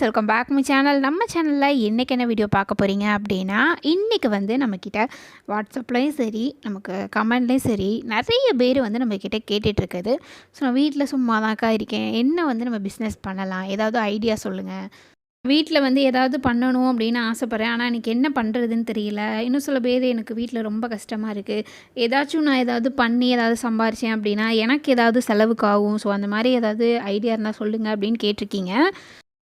Guys welcome back my channel நம்ம சேனலில் என்றைக்கு என்ன வீடியோ பார்க்க போகிறீங்க அப்படின்னா இன்றைக்கி வந்து நம்மக்கிட்ட வாட்ஸ்அப்லேயும் சரி நமக்கு கமெண்ட்லேயும் சரி நிறைய பேர் வந்து நம்மக்கிட்ட கேட்டுட்ருக்குது ஸோ நான் வீட்டில் சும்மா தான்க்கா இருக்கேன். என்ன வந்து நம்ம பிஸ்னஸ் பண்ணலாம்? ஏதாவது ஐடியா சொல்லுங்கள் வீட்டில் வந்து ஏதாவது பண்ணணும் அப்படின்னு ஆசைப்பட்றேன். ஆனால் எனக்கு என்ன பண்ணுறதுன்னு தெரியல. இன்னும் சில பேர் எனக்கு வீட்டில் ரொம்ப கஷ்டமாக இருக்குது ஏதாச்சும் நான் ஏதாவது பண்ணி ஏதாவது சம்பாரிச்சேன் அப்படின்னா எனக்கு ஏதாவது செலவுக்கு ஆகும். ஸோ அந்த மாதிரி ஏதாவது ஐடியா இருந்தால் சொல்லுங்கள் அப்படின்னு கேட்டிருக்கீங்க.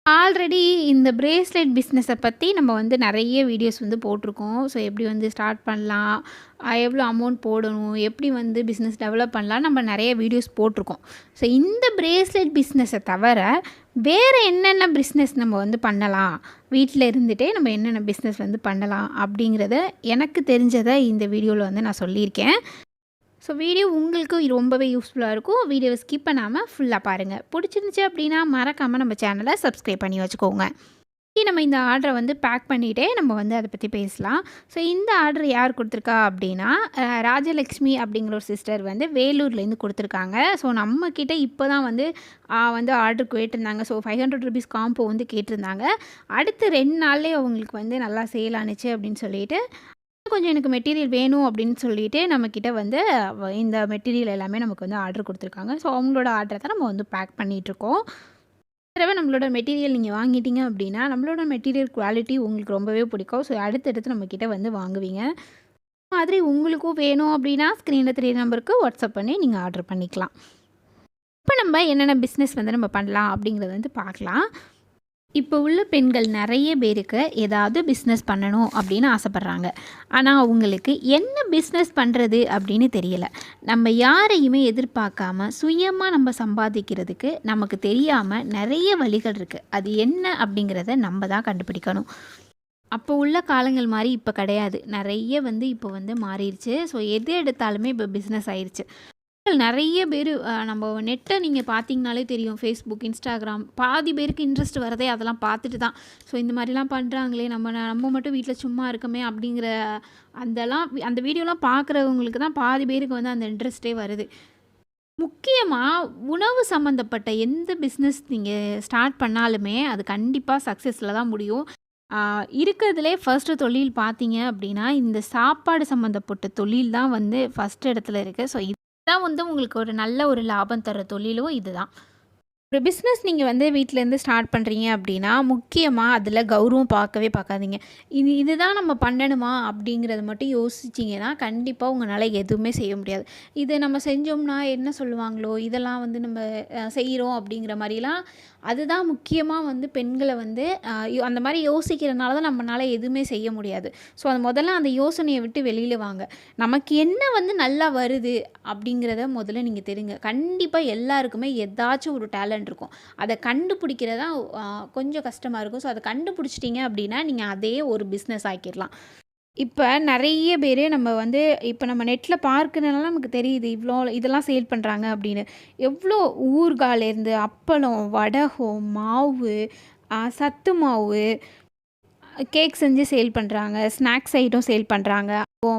ஆல்ரெடி இந்த பிரேஸ்லெட் பிஸ்னஸை பற்றி நம்ம வந்து நிறைய வீடியோஸ் வந்து போட்டிருக்கோம். ஸோ எப்படி வந்து ஸ்டார்ட் பண்ணலாம்? எவ்வளோ அமௌண்ட் போடணும்? எப்படி வந்து பிஸ்னஸ் டெவலப் பண்ணலாம்? நம்ம நிறைய வீடியோஸ் போட்டிருக்கோம். ஸோ இந்த பிரேஸ்லெட் பிஸ்னஸை தவிர வேறு என்னென்ன பிஸ்னஸ் நம்ம வந்து பண்ணலாம்? வீட்டில் இருந்துகிட்டே நம்ம என்னென்ன பிஸ்னஸ் வந்து பண்ணலாம்? அப்படிங்கிறத எனக்கு தெரிஞ்சதை இந்த வீடியோவில் வந்து நான் சொல்லியிருக்கேன். ஸோ வீடியோ உங்களுக்கும் ரொம்பவே யூஸ்ஃபுல்லாக இருக்கும். வீடியோவை ஸ்கிப் பண்ணாமல் ஃபுல்லாக பாருங்கள் பிடிச்சிருந்துச்சு அப்படின்னா மறக்காமல் நம்ம சேனலை சப்ஸ்கிரைப் பண்ணி வச்சுக்கோங்க. நம்ம இந்த ஆர்டரை வந்து பேக் பண்ணிகிட்டே நம்ம வந்து அதை பற்றி பேசலாம். ஸோ இந்த ஆர்டர் யார் கொடுத்துருக்கா அப்படின்னா ராஜலக்ஷ்மி அப்படிங்கிற ஒரு சிஸ்டர் வந்து வேலூர்லேருந்து கொடுத்துருக்காங்க. ஸோ நம்மக்கிட்ட இப்போ தான் வந்து வந்து ஆர்டர் கேட்டிருந்தாங்க. So five hundred rupees combo வந்து கேட்டிருந்தாங்க. அடுத்து ரெண்டு நாள்லேயே அவங்களுக்கு வந்து நல்லா சேல் ஆனுச்சு அப்படின்னு சொல்லிட்டு கொஞ்சம் எனக்கு மெட்டீரியல் வேணும் அப்படின்னு சொல்லிட்டு நம்மக்கிட்ட வந்து இந்த மெட்டீரியல் எல்லாமே நமக்கு வந்து ஆர்டர் கொடுத்துருக்காங்க. ஸோ அவங்களோட ஆர்டரை தான் நம்ம வந்து பேக் பண்ணிகிட்ருக்கோம் தடவை நம்மளோட மெட்டீரியல் நீங்கள் வாங்கிட்டீங்க அப்படின்னா நம்மளோட மெட்டீரியல் குவாலிட்டி உங்களுக்கு ரொம்பவே பிடிக்கும். ஸோ அடுத்தடுத்து நம்மக்கிட்ட வந்து வாங்குவீங்க. மாதிரி உங்களுக்கும் வேணும் அப்படின்னா ஸ்க்ரீனில் த்ரீ நம்பருக்கு வாட்ஸ்அப் பண்ணி நீங்கள் ஆர்டர் பண்ணிக்கலாம். இப்போ நம்ம என்னென்ன பிஸ்னஸ் வந்து நம்ம பண்ணலாம் அப்படிங்கிறத வந்து பார்க்கலாம். இப்போ உள்ள பெண்கள் நிறைய பேருக்கு ஏதாவது பிஸ்னஸ் பண்ணணும் அப்படின்னு ஆசைப்பட்றாங்க. ஆனால் அவங்களுக்கு என்ன பிஸ்னஸ் பண்ணுறது அப்படின்னு தெரியல. நம்ம யாரையுமே எதிர்பார்க்காம சுயமாக நம்ம சம்பாதிக்கிறதுக்கு நமக்கு தெரியாமல் நிறைய வழிகள் இருக்குது அது என்ன அப்படிங்கிறத நம்ம தான் கண்டுபிடிக்கணும். அப்போ உள்ள காலங்கள் மாதிரி இப்போ கிடையாது. நிறைய வந்து இப்போ வந்து மாறிடுச்சு. ஸோ எது எடுத்தாலுமே இப்போ பிஸ்னஸ் ஆயிடுச்சு நிறைய பேர் நம்ம நெட்டை நீங்கள் பார்த்தீங்கனாலே தெரியும். ஃபேஸ்புக் இன்ஸ்டாகிராம் பாதி பேருக்கு இன்ட்ரெஸ்ட் வரதே அதெல்லாம் பார்த்துட்டு தான். ஸோ இந்த மாதிரிலாம் பண்ணுறாங்களே நம்ம நம்ம மட்டும் வீட்டில் சும்மா இருக்கமே அப்படிங்கிற அதெல்லாம் அந்த வீடியோலாம் பார்க்குறவங்களுக்கு தான் பாதி பேருக்கு வந்து அந்த இன்ட்ரெஸ்ட்டே வருது. முக்கியமாக உணவு சம்மந்தப்பட்ட எந்த பிஸ்னஸ் நீங்கள் ஸ்டார்ட் பண்ணாலுமே அது கண்டிப்பாக சக்ஸஸில் தான் முடியும். இருக்கிறதுலே ஃபஸ்ட்டு தொழில் பார்த்தீங்க அப்படின்னா இந்த சாப்பாடு சம்மந்தப்பட்ட தொழில் தான் வந்து ஃபஸ்ட் இடத்துல இருக்குது ஸோ இதுதான் வந்து உங்களுக்கு ஒரு நல்ல ஒரு லாபம் தர தொழிலும் இதுதான். ஒரு பிஸ்னஸ் நீங்கள் வந்து வீட்டிலேருந்து ஸ்டார்ட் பண்ணுறீங்க அப்படின்னா முக்கியமாக அதில் கௌரவம் பார்க்கவே பார்க்காதீங்க. இது இதுதான் நம்ம பண்ணணுமா அப்படிங்கிறத மட்டும் யோசிச்சிங்கன்னா கண்டிப்பாக உங்களால் எதுவுமே செய்ய முடியாது. இதை நம்ம செஞ்சோம்னா என்ன சொல்லுவாங்களோ இதெல்லாம் வந்து நம்ம செய்கிறோம் அப்படிங்கிற மாதிரிலாம் அதுதான் முக்கியமாக வந்து பெண்களை வந்து அந்த மாதிரி யோசிக்கிறனால தான் நம்மளால் எதுவுமே செய்ய முடியாது. ஸோ அது முதல்ல அந்த யோசனையை விட்டு வெளியில் வாங்க. நமக்கு என்ன வந்து நல்லா வருது அப்படிங்கிறத முதல்ல நீங்கள் தெரிங்க கண்டிப்பாக எல்லாருக்குமே ஏதாச்சும் ஒரு டேலண்ட் இருக்கும். அதை கண்டுபிடிக்கிறதா கொஞ்சம் கஷ்டமாக இருக்கும். ஸோ அதை கண்டுபிடிச்சிட்டிங்க அப்படின்னா நீங்கள் அதே ஒரு பிஸ்னஸ் ஆக்கிடலாம். இப்போ நிறைய பேர் நம்ம வந்து இப்போ நம்ம நெட்டில் பார்க்கறதுனால நமக்கு தெரியுது இவ்வளோ இதெல்லாம் சேல் பண்ணுறாங்க அப்படின்னு. எவ்வளோ ஊர்காலேருந்து அப்பளம் வடகம் மாவு சத்து மாவு கேக் செஞ்சு சேல் பண்ணுறாங்க ஸ்நாக்ஸ் ஐட்டம் சேல் பண்ணுறாங்க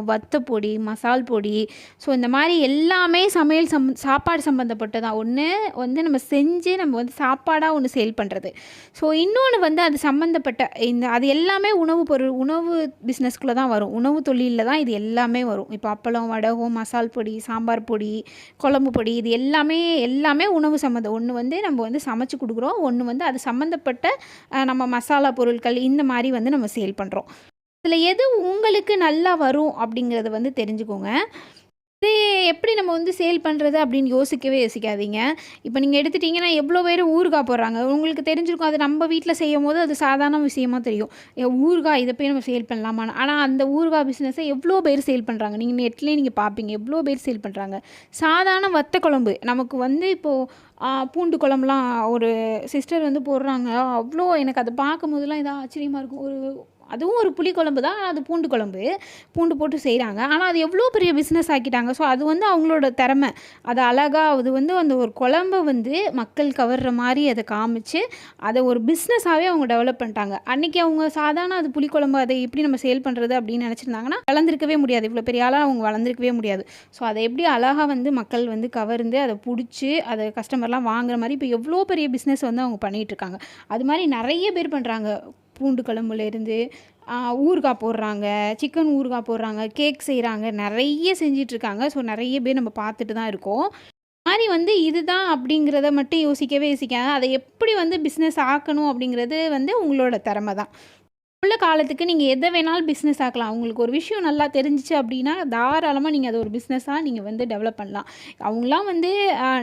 வத்த பொடி மசால் பொடி. ஸோ இந்த மாதிரி எல்லாமே சமையல் சம் சாப்பாடு சம்மந்தப்பட்டதான் ஒன்று வந்து நம்ம செஞ்சு நம்ம வந்து சாப்பாடாக ஒன்று சேல் பண்ணுறது ஸோ இன்னொன்று வந்து அது சம்மந்தப்பட்ட இந்த அது எல்லாமே உணவு பொருள் உணவு பிஸ்னஸ்க்குள்ளே தான் வரும். உணவு தொழிலில் தான் இது எல்லாமே வரும். இப்போ அப்பளம் வடகம் மசால் பொடி சாம்பார் பொடி குழம்பு பொடி இது எல்லாமே எல்லாமே உணவு சம்மந்தம் ஒன்று வந்து நம்ம வந்து சமைச்சு கொடுக்குறோம். ஒன்று வந்து அது சம்மந்தப்பட்ட நம்ம மசாலா பொருட்கள் இந்த மாதிரி வந்து நம்ம சேல் பண்ணுறோம் இதில் எது உங்களுக்கு நல்லா வரும் அப்படிங்கிறத வந்து தெரிஞ்சுக்கோங்க. இது எப்படி நம்ம வந்து சேல் பண்ணுறது அப்படின்னு யோசிக்கவே யோசிக்காதீங்க. இப்போ நீங்கள் எடுத்துட்டிங்கன்னா எவ்வளோ பேர் ஊறுகாய் போடுறாங்க. உங்களுக்கு தெரிஞ்சிருக்கும் அது நம்ம வீட்டில் செய்யும் போது அது சாதாரண விஷயமா தெரியும். ஏ, ஊறுகாய் இதை போய் நம்ம சேல் பண்ணலாமா ஆனால் அந்த ஊறுகாய் பிஸ்னஸை எவ்வளோ பேர் சேல் பண்ணுறாங்க நீங்கள் நெட்லேயே நீங்கள் பார்ப்பீங்க எவ்வளோ பேர் சேல் பண்ணுறாங்க சாதாரண வத்த குழம்பு. நமக்கு வந்து இப்போது பூண்டு குழம்புலாம் ஒரு சிஸ்டர் வந்து போடுறாங்க. அவ்வளோ எனக்கு அதை பார்க்கும் போதெல்லாம் இதாக ஆச்சரியமாக இருக்கும். ஒரு அதுவும் ஒரு புளி குழம்பு தான் அது பூண்டு குழம்பு. பூண்டு போட்டு செய்கிறாங்க ஆனால் அது எவ்வளோ பெரிய பிஸ்னஸ் ஆக்கிட்டாங்க. ஸோ அது வந்து அவங்களோட திறமை. அது அழகாக அது வந்து அந்த ஒரு குழம்பை வந்து மக்கள் கவர்ற மாதிரி அதை காமிச்சு அதை ஒரு பிஸ்னஸாகவே அவங்க டெவலப் பண்ணிட்டாங்க. அன்றைக்கி அவங்க சாதாரண அது புளிக்குழம்பு அதை எப்படி நம்ம சேல் பண்ணுறது அப்படின்னு நினச்சிருந்தாங்கன்னா வளர்ந்துருக்கவே முடியாது. இவ்வளோ பெரிய ஆளாக அவங்க வளர்ந்துருக்கவே முடியாது. ஸோ அதை எப்படி அழகாக வந்து மக்கள் வந்து கவர்ந்து அதை பிடிச்சி அதை கஸ்டமர்லாம் வாங்குற மாதிரி இப்போ எவ்வளோ பெரிய பிஸ்னஸ் வந்து அவங்க பண்ணிகிட்ருக்காங்க அது மாதிரி நிறைய பேர் பண்ணுறாங்க பூண்டு குழம்புலேருந்து ஊறுகாய் போடுறாங்க சிக்கன் ஊறுகாய் போடுறாங்க கேக் செய்கிறாங்க நிறைய செஞ்சிட்ருக்காங்க. ஸோ நிறைய பேர் நம்ம பார்த்துட்டு தான் இருக்கோம். மாதிரி வந்து இதுதான் அப்படிங்கிறத மட்டும் யோசிக்கவே யோசிக்காது அதை எப்படி வந்து பிஸ்னஸ் ஆக்கணும் அப்படிங்கிறது வந்து உங்களோட திறமை தான். உள்ள காலத்துக்கு நீங்கள் எதை வேணாலும் பிஸ்னஸ் ஆக்கலாம். அவங்களுக்கு ஒரு விஷயம் நல்லா தெரிஞ்சிச்சு அப்படின்னா தாராளமாக நீங்கள் அதை ஒரு பிஸ்னஸாக நீங்கள் வந்து டெவலப் பண்ணலாம். அவங்களாம் வந்து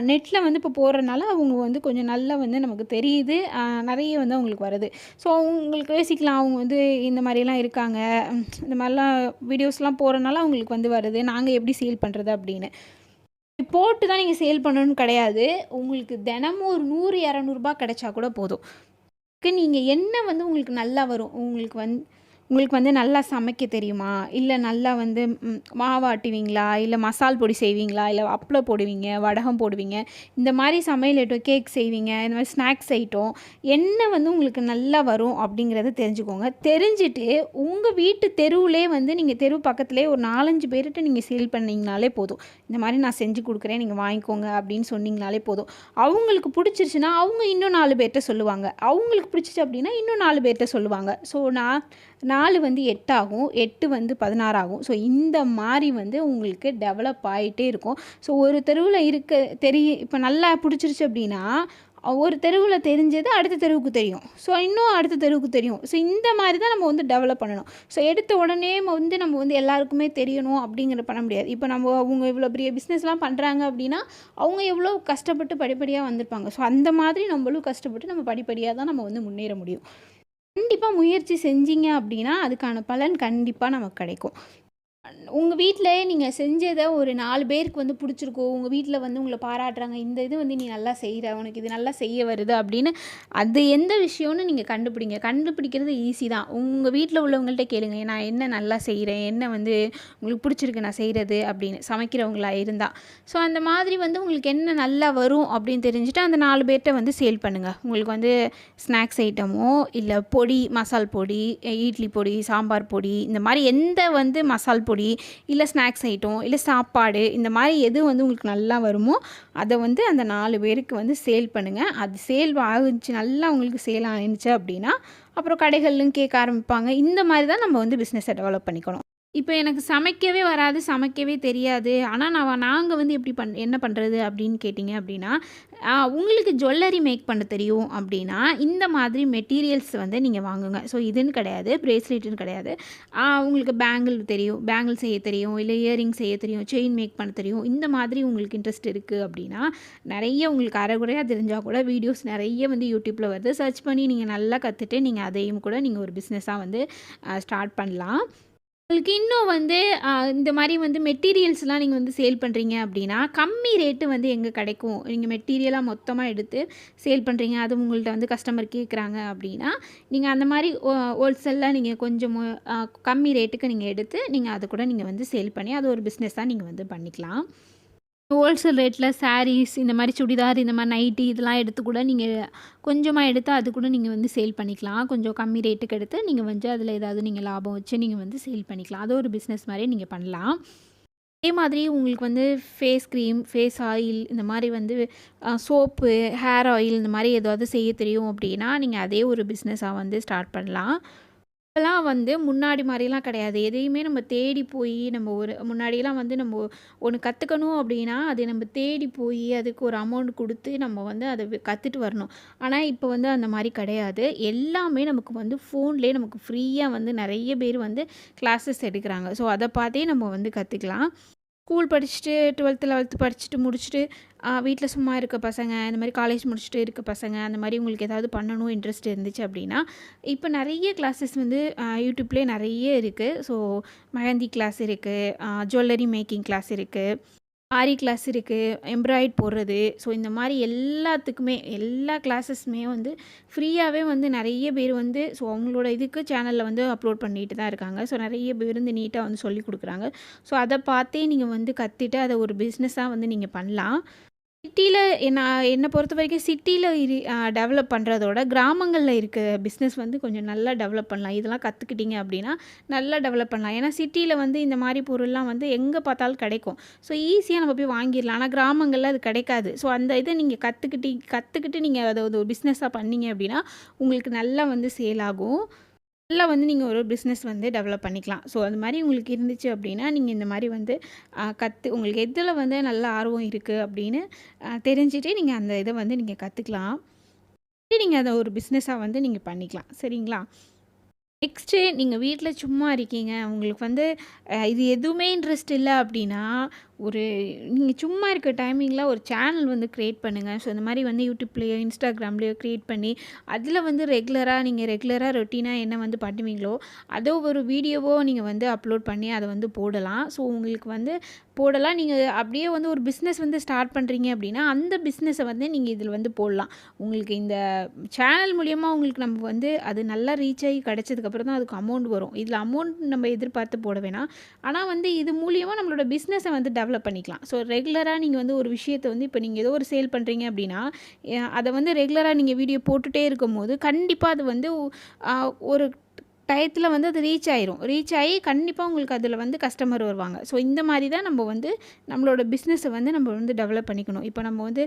நெட்டில் வந்து இப்போ போகிறனால அவங்க வந்து கொஞ்சம் நல்லா வந்து நமக்கு தெரியுது. நிறைய வந்து அவங்களுக்கு வருது. ஸோ அவங்களுக்கு யோசிக்கலாம். அவங்க வந்து இந்த மாதிரிலாம் இருக்காங்க. இந்த மாதிரிலாம் வீடியோஸ்லாம் போகிறனால அவங்களுக்கு வந்து வருது. நாங்கள் எப்படி சேல் பண்ணுறது அப்படின்னு. போட்டு தான் நீங்கள் சேல் பண்ணணும்னு கிடையாது. உங்களுக்கு தினமும் ஒரு நூறு இரநூறுபா கிடைச்சா கூட போதும். நீங்கள் என்ன வந்து உங்களுக்கு நல்லா வரும்? உங்களுக்கு வந்து உங்களுக்கு வந்து நல்லா சமைக்க தெரியுமா? இல்லை நல்லா வந்து மாவாட்டுவீங்களா இல்லை மசால் பொடி செய்வீங்களா? இல்லை அப்பளம் போடுவீங்க வடகம் போடுவீங்க இந்த மாதிரி சமையல் ஐட்டம் கேக் செய்வீங்க இந்த மாதிரி ஸ்நாக்ஸ் ஐட்டம் என்ன வந்து உங்களுக்கு நல்லா வரும் அப்படிங்கிறத தெரிஞ்சுக்கோங்க. தெரிஞ்சுட்டு உங்கள் வீட்டு தெருவிலே வந்து நீங்கள் தெரு பக்கத்துலேயே ஒரு நாலஞ்சு பேர்கிட்ட நீங்கள் சேல் பண்ணிங்கனாலே போதும். இந்த மாதிரி நான் செஞ்சு கொடுக்குறேன் நீங்கள் வாங்கிக்கோங்க அப்படின்னு சொன்னிங்கனாலே போதும். அவங்களுக்கு பிடிச்சிருச்சுன்னா அவங்க இன்னும் நாலு பேர்கிட்ட சொல்லுவாங்க. அவங்களுக்கு பிடிச்சிச்சு அப்படின்னா இன்னும் நாலு பேர்கிட்ட சொல்லுவாங்க. ஸோ நான் நான் நாலு வந்து எட்டாகும் எட்டு வந்து பதினாறாகும். ஸோ இந்த மாதிரி வந்து உங்களுக்கு டெவலப் ஆகிட்டே இருக்கும். ஸோ ஒரு தெருவில் இருக்க தெரிய இப்போ நல்லா பிடிச்சிருச்சு அப்படின்னா ஒரு தெருவில் தெரிஞ்சது அடுத்த தெருவுக்கு தெரியும். ஸோ இன்னும் அடுத்த தெருவுக்கு தெரியும். ஸோ இந்த மாதிரி தான் நம்ம வந்து டெவலப் பண்ணணும். ஸோ எடுத்த உடனே வந்து நம்ம வந்து எல்லாருக்குமே தெரியணும் அப்படிங்கிற பண்ண முடியாது. இப்போ நம்ம அவங்க இவ்வளோ பெரிய பிஸ்னஸ்லாம் பண்ணுறாங்க அப்படின்னா அவங்க எவ்வளோ கஷ்டப்பட்டு படிப்படியாக வந்திருப்பாங்க. ஸோ அந்த மாதிரி நம்மளும் கஷ்டப்பட்டு நம்ம படிப்படியாக தான் நம்ம வந்து முன்னேற முடியும். கண்டிப்பாக முயற்சி செஞ்சீங்க அப்படின்னா அதுக்கான பலன் கண்டிப்பாக நமக்கு கிடைக்கும். உங்கள் வீட்டில் நீங்கள் செஞ்சதை ஒரு நாலு பேருக்கு வந்து பிடிச்சிருக்கோ உங்கள் வீட்டில் வந்து உங்களை பாராட்டுறாங்க. இந்த இது வந்து நீ நல்லா செய்கிற உனக்கு இது நல்லா செய்ய வருது அப்படின்னு அது எந்த விஷயம்னு நீங்கள் கண்டுபிடிங்க. கண்டுபிடிக்கிறது ஈஸி தான். உங்கள் வீட்டில் உள்ளவங்கள்ட்ட கேளுங்க. நான் என்ன நல்லா செய்கிறேன் என்ன வந்து உங்களுக்கு பிடிச்சிருக்கு நான் செய்கிறது அப்படின்னு சமைக்கிறவங்களா இருந்தால் ஸோ அந்த மாதிரி வந்து உங்களுக்கு என்ன நல்லா வரும் அப்படின்னு தெரிஞ்சுட்டு அந்த நாலு பேர்கிட்ட வந்து சேல் பண்ணுங்கள் உங்களுக்கு வந்து ஸ்நாக்ஸ் ஐட்டமோ இல்லை பொடி மசால் பொடி இட்லி பொடி சாம்பார் பொடி இந்த மாதிரி எந்த வந்து மசால் பொடி பொடி இல்லை ஸ்நாக்ஸ் ஐட்டம் இல்லை சாப்பாடு இந்த மாதிரி எது வந்து உங்களுக்கு நல்லா வருமோ அதை வந்து அந்த நாலு பேருக்கு வந்து சேல் பண்ணுங்கள் அது சேல் ஆகுச்சு நல்லா உங்களுக்கு சேல் ஆயிடுச்சு அப்படின்னா அப்புறம் கடைகள்லும் கேட்க ஆரம்பிப்பாங்க. இந்த மாதிரி தான் நம்ம வந்து பிஸ்னஸை டெவலப் பண்ணிக்கணும். இப்போ எனக்கு சமைக்கவே வராது சமைக்கவே தெரியாது. ஆனால் நான் நாங்கள் வந்து எப்படி பண் என்ன பண்ணுறது அப்படின்னு கேட்டிங்க அப்படின்னா உங்களுக்கு ஜுவல்லரி மேக் பண்ண தெரியும் அப்படின்னா இந்த மாதிரி மெட்டீரியல்ஸ் வந்து நீங்கள் வாங்குங்க. ஸோ இதுன்னு கிடையாது ப்ரேஸ்லெட்டுன்னு கிடையாது. உங்களுக்கு பேங்கிள் தெரியும் பேங்கிள் செய்ய தெரியும் இல்லை இயரிங் செய்ய தெரியும் செயின் மேக் பண்ண தெரியும். இந்த மாதிரி உங்களுக்கு இன்ட்ரெஸ்ட் இருக்குது அப்படின்னா நிறைய உங்களுக்கு அரைகுறையாக தெரிஞ்சால் கூட வீடியோஸ் நிறைய வந்து யூடியூப்பில் வருது. சர்ச் பண்ணி நீங்கள் நல்லா கற்றுட்டு நீங்கள் அதையும் கூட நீங்கள் ஒரு பிஸ்னஸாக வந்து ஸ்டார்ட் பண்ணலாம். உங்களுக்கு இன்னும் வந்து இந்த மாதிரி வந்து மெட்டீரியல்ஸ்லாம் நீங்கள் வந்து சேல் பண்ணுறீங்க அப்படின்னா கம்மி ரேட்டு வந்து எங்கே கிடைக்கும்? நீங்கள் மெட்டீரியலாக மொத்தமாக எடுத்து சேல் பண்ணுறீங்க அது உங்கள்கிட்ட வந்து கஸ்டமர் கேட்குறாங்க அப்படின்னா நீங்கள் அந்த மாதிரி ஹோல்சேலில் நீங்கள் கொஞ்சம் கம்மி ரேட்டுக்கு நீங்கள் எடுத்து நீங்கள் அதை கூட நீங்கள் வந்து சேல் பண்ணி அது ஒரு பிஸ்னஸாக நீங்கள் வந்து பண்ணிக்கலாம். ஹோல்சேல் ரேட்டில் சாரீஸ் இந்த மாதிரி சுடிதார் இந்த மாதிரி நைட்டி இதெல்லாம் எடுத்து கூட நீங்கள் கொஞ்சமாக எடுத்து அது கூட நீங்கள் வந்து சேல் பண்ணிக்கலாம். கொஞ்சம் கம்மி ரேட்டுக்கு எடுத்து நீங்கள் வந்து அதில் ஏதாவது நீங்கள் லாபம் வச்சு நீங்கள் வந்து சேல் பண்ணிக்கலாம். அது ஒரு பிஸ்னஸ் மாதிரி நீங்கள் பண்ணலாம். அதே மாதிரி உங்களுக்கு வந்து ஃபேஸ் க்ரீம் ஃபேஸ் ஆயில் இந்த மாதிரி வந்து சோப்பு ஹேர் ஆயில் இந்த மாதிரி ஏதாவது செய்ய தெரியும் அப்படின்னா நீங்கள் அதே ஒரு பிஸ்னஸாக வந்து ஸ்டார்ட் பண்ணலாம். இப்போலாம் வந்து முன்னாடி மாதிரிலாம் கிடையாது. எதையுமே நம்ம தேடி போய் நம்ம ஒரு முன்னாடியெல்லாம் வந்து நம்ம ஒன்று கற்றுக்கணும் அப்படின்னா அதை நம்ம தேடி போய் அதுக்கு ஒரு அமௌண்ட் கொடுத்து நம்ம வந்து அதை கற்றுட்டு வரணும். ஆனால் இப்போ வந்து அந்த மாதிரி கிடையாது. எல்லாமே நமக்கு வந்து ஃபோன்லேயே நமக்கு ஃப்ரீயாக வந்து நிறைய பேர் வந்து கிளாஸஸ் எடுக்கிறாங்க. ஸோ அதை பார்த்தே நம்ம வந்து கற்றுக்கலாம் ஸ்கூல் படிச்சுட்டு டுவெல்த்து லெவல்த்து படிச்சுட்டு முடிச்சுட்டு வீட்டில் சும்மா இருக்க பசங்க இந்த மாதிரி காலேஜ் முடிச்சுட்டு இருக்க பசங்க அந்த மாதிரி உங்களுக்கு ஏதாவது பண்ணணும் இன்ட்ரெஸ்ட் இருந்துச்சு அப்படின்னா இப்போ நிறைய கிளாஸஸ் வந்து யூடியூப்லேயே நிறைய இருக்குது ஸோ மெஹந்தி கிளாஸ் இருக்குது ஜுவல்லரி மேக்கிங் கிளாஸ் இருக்குது ஆரி கிளாஸ் இருக்குது எம்ப்ராய்ட் போடுறது. ஸோ இந்த மாதிரி எல்லாத்துக்குமே எல்லா கிளாஸஸுமே வந்து ஃப்ரீயாகவே வந்து நிறைய பேர் வந்து ஸோ அவங்களோட இதுக்கு சேனலில் வந்து அப்லோட் பண்ணிட்டு தான் இருக்காங்க. ஸோ நிறைய பேர் வந்து நீட்டாக வந்து சொல்லி கொடுக்குறாங்க. ஸோ அதை பார்த்தே நீங்கள் வந்து கற்றுட்டு அதை ஒரு பிஸ்னஸாக வந்து நீங்கள் பண்ணலாம். சிட்டியில் நான் என்னை பொறுத்த வரைக்கும் சிட்டியில் இரு டெவலப் பண்ணுறதோட கிராமங்களில் இருக்க பிஸ்னஸ் வந்து கொஞ்சம் நல்லா டெவலப் பண்ணலாம். இதெல்லாம் கற்றுக்கிட்டிங்க அப்படின்னா நல்லா டெவலப் பண்ணலாம். ஏன்னா சிட்டியில் வந்து இந்த மாதிரி பொருள்லாம் வந்து எங்கே பார்த்தாலும் கிடைக்கும். ஸோ ஈஸியாக நம்ம போய் வாங்கிடலாம். ஆனால் கிராமங்களில் அது கிடைக்காது. ஸோ அந்த இதை நீங்கள் கற்றுக்கிட்டி கற்றுக்கிட்டு நீங்கள் அதை ஒரு பிஸ்னஸாக பண்ணீங்க அப்படின்னா உங்களுக்கு நல்லா வந்து சேல் ஆகும். நல்லா வந்து நீங்கள் ஒரு பிஸ்னஸ் வந்து டெவலப் பண்ணிக்கலாம். ஸோ அது மாதிரி உங்களுக்கு இருந்துச்சு அப்படின்னா நீங்கள் இந்த மாதிரி வந்து கற்று உங்களுக்கு எதில் வந்து நல்ல ஆர்வம் இருக்குது அப்படின்னு தெரிஞ்சுட்டு நீங்கள் அந்த இதை வந்து நீங்கள் கற்றுக்கலாம் நீங்கள் அதை ஒரு பிஸ்னஸாக வந்து நீங்கள் பண்ணிக்கலாம். சரிங்களா? நெக்ஸ்ட்டு நீங்கள் வீட்டில் சும்மா இருக்கீங்க. உங்களுக்கு வந்து இது எதுவுமே இன்ட்ரெஸ்ட் இல்லை அப்படின்னா ஒரு நீங்கள் சும்மா இருக்க டைமிங்கில் ஒரு சேனல் வந்து க்ரியேட் பண்ணுங்கள் ஸோ இந்த மாதிரி வந்து யூடியூப்லேயோ இன்ஸ்டாகிராம்லேயோ க்ரியேட் பண்ணி அதில் வந்து ரெகுலராக நீங்கள் ரெகுலராக ரொட்டீனாக என்ன வந்து பண்ணுவீங்களோ அதோ ஒரு வீடியோவோ நீங்கள் வந்து அப்லோட் பண்ணி அதை வந்து போடலாம். ஸோ உங்களுக்கு வந்து போடலாம். நீங்கள் அப்படியே வந்து ஒரு பிஸ்னஸ் வந்து ஸ்டார்ட் பண்ணுறீங்க அப்படின்னா அந்த பிஸ்னஸை வந்து நீங்கள் இதில் வந்து போடலாம். உங்களுக்கு இந்த சேனல் மூலியமாக உங்களுக்கு நம்ம வந்து அது நல்லா ரீச் ஆகி கிடச்சதுக்கப்புறம் தான் அதுக்கு அமௌண்ட் வரும். இதில் அமௌண்ட் நம்ம எதிர்பார்த்து போட வேணாம். ஆனால் வந்து இது மூலியமாக நம்மளோட பிஸ்னஸை வந்து டெவலப் டெவலப் பண்ணிக்கலாம். ஸோ ரெகுலராக நீங்கள் வந்து ஒரு விஷயத்தை வந்து இப்போ நீங்கள் ஏதோ ஒரு சேல் பண்ணுறீங்க அப்படின்னா அதை வந்து ரெகுலராக நீங்கள் வீடியோ போட்டுகிட்டே இருக்கும் போது கண்டிப்பாக அது வந்து ஒரு டயத்தில் வந்து அது ரீச் ஆயிரும். ரீச் ஆகி கண்டிப்பாக உங்களுக்கு அதில் வந்து கஸ்டமர் வருவாங்க. ஸோ இந்த மாதிரி தான் நம்ம வந்து நம்மளோட பிஸ்னஸை வந்து நம்ம வந்து டெவலப் பண்ணிக்கணும். இப்போ நம்ம வந்து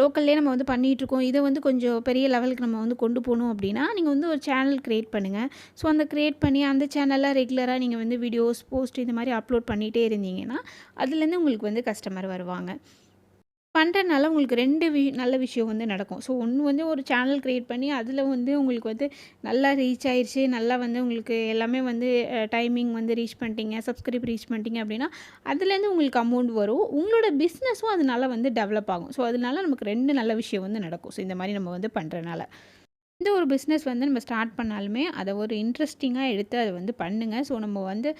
லோக்கல்லே நம்ம வந்து பண்ணிகிட்ருக்கோம் இதை வந்து கொஞ்சம் பெரிய லெவலுக்கு நம்ம வந்து கொண்டு போகணும் அப்படின்னா நீங்கள் வந்து ஒரு சேனல் க்ரியேட் பண்ணுங்கள் ஸோ அந்த க்ரியேட் பண்ணி அந்த சேனலில் ரெகுலராக நீங்கள் வந்து வீடியோஸ் போஸ்ட் இந்த மாதிரி அப்லோட் பண்ணிகிட்டே இருந்தீங்கன்னா அதுலேருந்து உங்களுக்கு வந்து கஸ்டமர் வருவாங்க. பண்ணுறதுனால உங்களுக்கு ரெண்டு வி நல்ல விஷயம் வந்து நடக்கும். ஸோ ஒன்று வந்து ஒரு சேனல் க்ரியேட் பண்ணி அதில் வந்து உங்களுக்கு வந்து நல்லா ரீச் ஆயிடுச்சு நல்லா வந்து உங்களுக்கு எல்லாமே வந்து டைமிங் வந்து ரீச் பண்ணிட்டீங்க சப்ஸ்கிரைப் ரீச் பண்ணிட்டீங்க அப்படின்னா அதுலேருந்து உங்களுக்கு அமௌண்ட் வரும். உங்களோட பிஸ்னஸும் அதனால வந்து டெவலப் ஆகும். ஸோ அதனால நமக்கு ரெண்டு நல்ல விஷயம் வந்து நடக்கும். ஸோ இந்த மாதிரி நம்ம வந்து பண்ணுறதுனால எந்த ஒரு பிஸ்னஸ் வந்து நம்ம ஸ்டார்ட் பண்ணாலுமே அதை ஒரு இன்ட்ரெஸ்டிங்காக எடுத்து அதை வந்து பண்ணுங்கள் ஸோ நம்ம வந்து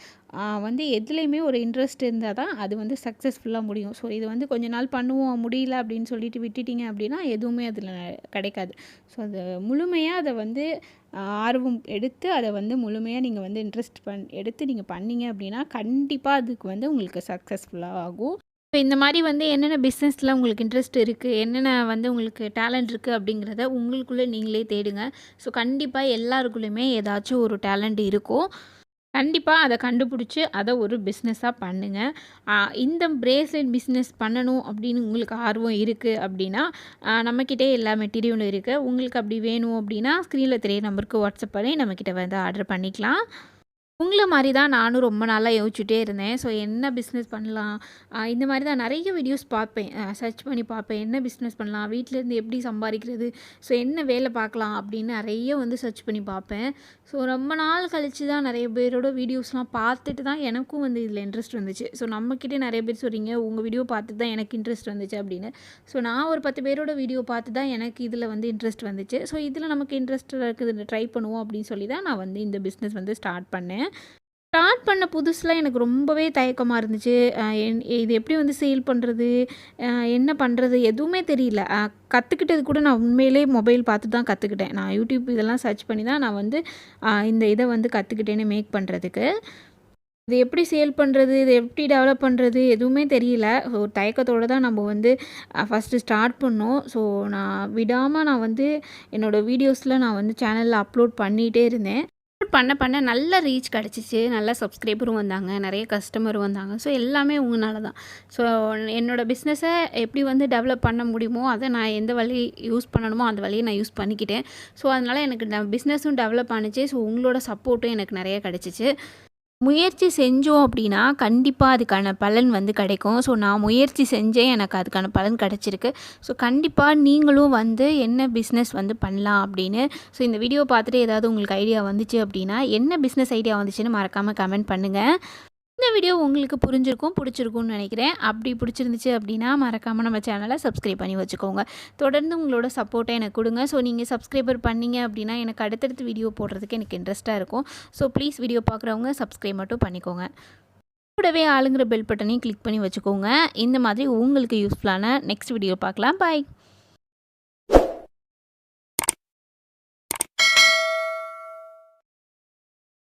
வந்து எதுலேயுமே ஒரு இன்ட்ரெஸ்ட் இருந்தால் தான் அது வந்து சக்ஸஸ்ஃபுல்லாக முடியும். ஸோ இது வந்து கொஞ்ச நாள் பண்ணுவோம் முடியல அப்படின்னு சொல்லிட்டு விட்டுட்டிங்க அப்படின்னா எதுவுமே அதில் கிடைக்காது. ஸோ அது முழுமையாக அதை வந்து ஆர்வம் எடுத்து அதை வந்து முழுமையாக நீங்கள் வந்து இன்ட்ரெஸ்ட் பண் எடுத்து நீங்கள் பண்ணீங்க அப்படின்னா கண்டிப்பாக அதுக்கு வந்து உங்களுக்கு சக்ஸஸ்ஃபுல்லாக ஆகும். இப்போ இந்த மாதிரி வந்து என்னென்ன பிஸ்னஸில் உங்களுக்கு இன்ட்ரெஸ்ட் இருக்குது என்னென்ன வந்து உங்களுக்கு டேலண்ட் இருக்குது அப்படிங்கிறத உங்களுக்குள்ளே நீங்களே தேடுங்க. ஸோ கண்டிப்பாக எல்லாருக்குள்ளேயுமே ஏதாச்சும் ஒரு டேலண்ட் இருக்கும். கண்டிப்பாக அதை கண்டுபிடிச்சி அதை ஒரு பிஸ்னஸாக பண்ணுங்கள் இந்த பிரேஸ்லெட் பிஸ்னஸ் பண்ணணும் அப்படின்னு உங்களுக்கு ஆர்வம் இருக்குது அப்படின்னா நம்மக்கிட்டே எல்லா மெட்டீரியலும் இருக்குது உங்களுக்கு அப்படி வேணும் அப்படின்னா ஸ்க்ரீனில் தெரிய நம்பருக்கு வாட்ஸ்அப் பண்ணி நம்மக்கிட்ட வந்து ஆர்டர் பண்ணிக்கலாம். உங்களை மாதிரி தான் நானும் ரொம்ப நாளாக யோசிச்சுட்டே இருந்தேன். ஸோ என்ன பிஸ்னஸ் பண்ணலாம்? இந்த மாதிரி தான் நிறைய வீடியோஸ் பார்ப்பேன். சர்ச் பண்ணி பார்ப்பேன். என்ன பிஸ்னஸ் பண்ணலாம்? வீட்டிலேருந்து எப்படி சம்பாதிக்கிறது? ஸோ என்ன வேலை பார்க்கலாம்? அப்படின்னு நிறைய வந்து சர்ச் பண்ணி பார்ப்பேன். ஸோ ரொம்ப நாள் கழித்து தான் நிறைய பேரோட வீடியோஸ்லாம் பார்த்துட்டு தான் எனக்கும் வந்து இதில் இன்ட்ரெஸ்ட் வந்துச்சு. ஸோ நம்மக்கிட்டே நிறைய பேர் சொல்கிறீங்க உங்கள் வீடியோ பார்த்து தான் எனக்கு இன்ட்ரெஸ்ட் வந்துச்சு அப்படின்னு. ஸோ நான் ஒரு பத்து பேரோட வீடியோ பார்த்து தான் எனக்கு இதில் வந்து இன்ட்ரெஸ்ட் வந்துச்சு. ஸோ இதில் நமக்கு இன்ட்ரெஸ்ட் இருக்குது ட்ரை பண்ணுவோம் அப்படின்னு சொல்லி தான் நான் வந்து இந்த பிஸ்னஸ் வந்து ஸ்டார்ட் பண்ணேன். ஸ்டார்ட் பண்ண புதுசில் எனக்கு ரொம்பவே தயக்கமாக இருந்துச்சு. இது எப்படி வந்து சேல் பண்ணுறது என்ன பண்ணுறது எதுவுமே தெரியல. கற்றுக்கிட்டது கூட நான் உண்மையிலே மொபைல் பார்த்து தான் கற்றுக்கிட்டேன் நான் யூடியூப் இதெல்லாம் சர்ச் பண்ணி தான் நான் வந்து இந்த இதை வந்து கற்றுக்கிட்டேன்னு மேக் பண்ணுறதுக்கு இது எப்படி சேல் பண்ணுறது இது எப்படி டெவலப் பண்ணுறது எதுவுமே தெரியல. ஒரு தயக்கத்தோடு தான் நம்ம வந்து ஃபஸ்ட்டு ஸ்டார்ட் பண்ணோம். ஸோ நான் விடாமல் நான் வந்து என்னோடய வீடியோஸில் நான் வந்து சேனலில் அப்லோட் பண்ணிகிட்டே இருந்தேன். பண்ண பண்ண நல்ல ரீச் கிடச்சிச்சு. நல்ல சப்ஸ்கிரைபரும் வந்தாங்க. நிறைய கஸ்டமரும் வந்தாங்க. ஸோ எல்லாமே உங்களால தான் ஸோ என்னோடய பிஸ்னஸை எப்படி வந்து டெவலப் பண்ண முடியுமோ அதை நான் எந்த வழி யூஸ் பண்ணணுமோ அந்த வழியை நான் யூஸ் பண்ணிக்கிட்டேன். ஸோ அதனால் எனக்கு பிஸ்னஸும் டெவலப் ஆனிச்சு. ஸோ உங்களோட சப்போர்ட்டும் எனக்கு நிறைய கிடச்சிச்சு. முயற்சி செஞ்சோம் அப்படின்னா கண்டிப்பாக அதுக்கான பலன் வந்து கிடைக்கும். ஸோ நான் முயற்சி செஞ்சேன். எனக்கு அதுக்கான பலன் கிடச்சிருக்கு. ஸோ கண்டிப்பாக நீங்களும் வந்து என்ன பிஸ்னஸ் வந்து பண்ணலாம் அப்படின்னு ஸோ இந்த வீடியோ பார்த்துட்டு ஏதாவது உங்களுக்கு ஐடியா வந்துச்சு அப்படின்னா என்ன பிஸ்னஸ் ஐடியா வந்துச்சுன்னு மறக்காமல் கமெண்ட் பண்ணுங்கள் வீடியோ உங்களுக்கு புரிஞ்சிருக்கும் பிடிச்சிருக்கும்னு நினைக்கிறேன். அப்படி பிடிச்சிருந்துச்சு அப்படின்னா மறக்காமல் நம்ம சேனலை சப்ஸ்கிரைப் பண்ணி வச்சுக்கோங்க. தொடர்ந்து உங்களோட சப்போர்ட்டை எனக்கு கொடுங்க. ஸோ நீங்கள் சப்ஸ்கிரைபர் பண்ணிங்க அப்படின்னா எனக்கு அடுத்தடுத்து வீடியோ போடுறதுக்கு எனக்கு இன்ட்ரெஸ்ட்டாக இருக்கும். ஸோ ப்ளீஸ் வீடியோ பார்க்குறவங்க சப்ஸ்கிரைப் மட்டும் பண்ணிக்கோங்க. கூடவே ஆளுங்கிற பெல் பட்டனையும் கிளிக் பண்ணி வச்சுக்கோங்க. இந்த மாதிரி உங்களுக்கு யூஸ்ஃபுல்லான நெக்ஸ்ட் வீடியோ பார்க்கலாம். பாய்